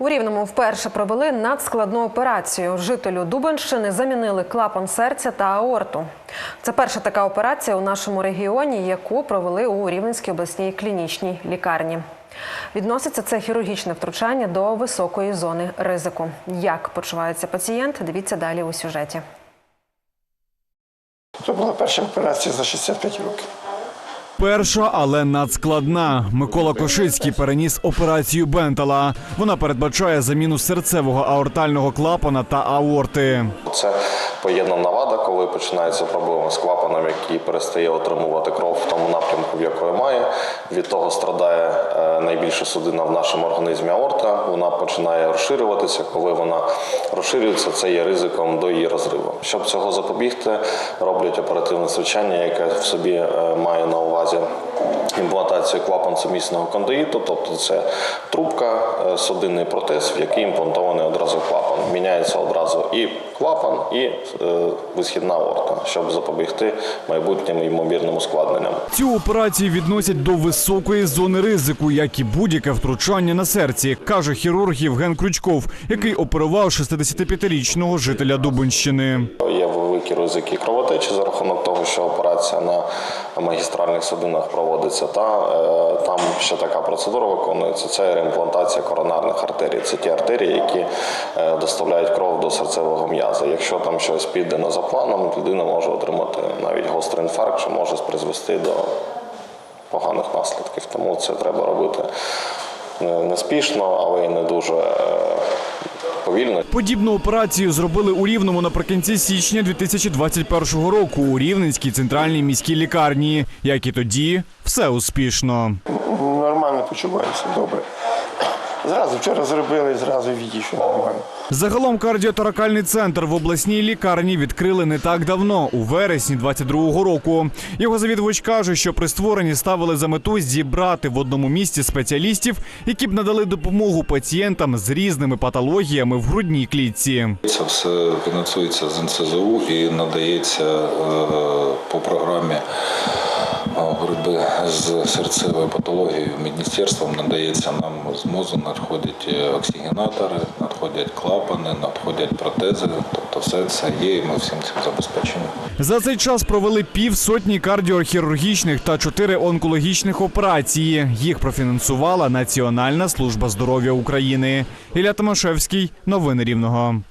У Рівному вперше провели надскладну операцію. Жителю Дубенщини замінили клапан серця та аорту. Це перша така операція у нашому регіоні, яку провели у Рівненській обласній клінічній лікарні. Відноситься це хірургічне втручання до високої зони ризику. Як почувається пацієнт? Дивіться далі у сюжеті. Це була перша операція за 65 років. Перша, але надскладна. Микола Кошицький переніс операцію Бентала. Вона передбачає заміну серцевого аортального клапана та аорти. Це поєднана вада, коли починаються проблеми з клапаном, який перестає отримувати кров в тому напрямку, в якої має. Від того страдає е, найбільша судина в нашому організмі аорта. Вона починає розширюватися. Коли вона розширюється, це є ризиком до її розриву. Щоб цього запобігти, роблять оперативне втручання, яке в собі е, має на увазі імплантацію клапан сумісного кондоїту, тобто це трубка, е, судинний протез, в який імплантований одразу клапан. Міняється одразу і клапан, і е, висхідна аорта, щоб запобігти майбутнім ймовірним ускладненням. Цю операцію відносять до високої зони ризику, як і будь-яке втручання на серці, каже хірург Євген Крючков, який оперував 65-річного жителя Дубенщини. Великі ризики кровотечі за рахунок того, що операція на магістральних судинах проводиться. Та е, там ще така процедура виконується. Це реімплантація коронарних артерій. Це ті артерії, які е, доставляють кров до серцевого м'яза. Якщо там щось піде не за планом, людина може отримати навіть гострий інфаркт, що може призвести до поганих наслідків. Тому це треба робити не, не спішно, але й не дуже е, повільно. Подібну операцію зробили у Рівному наприкінці січня 2021 року у Рівненській центральній міській лікарні. Як і тоді, все успішно. Нормально почуваюся, добре. Зразу вчора зробили, зразу відійшов нормально. Загалом кардіоторакальний центр в обласній лікарні відкрили не так давно, у вересні 22-го року. Його завідувач каже, що при створенні ставили за мету зібрати в одному місці спеціалістів, які б надали допомогу пацієнтам з різними патологіями в грудній клітці. Це все фінансується з НСЗУ і надається е, по програмі боротьби з серцевою патологією. Міністерством надається нам з мозу, надходять е, оксигенатори, надходять клапани, надходять протези. Тобто все це є, і ми всім цим забезпечені. За цей час провели півсотні кардіохірургічних та чотири онкологічних операції. Їх профінансувала Національна служба здоров'я України. Ілля Томашевський, новини Рівного.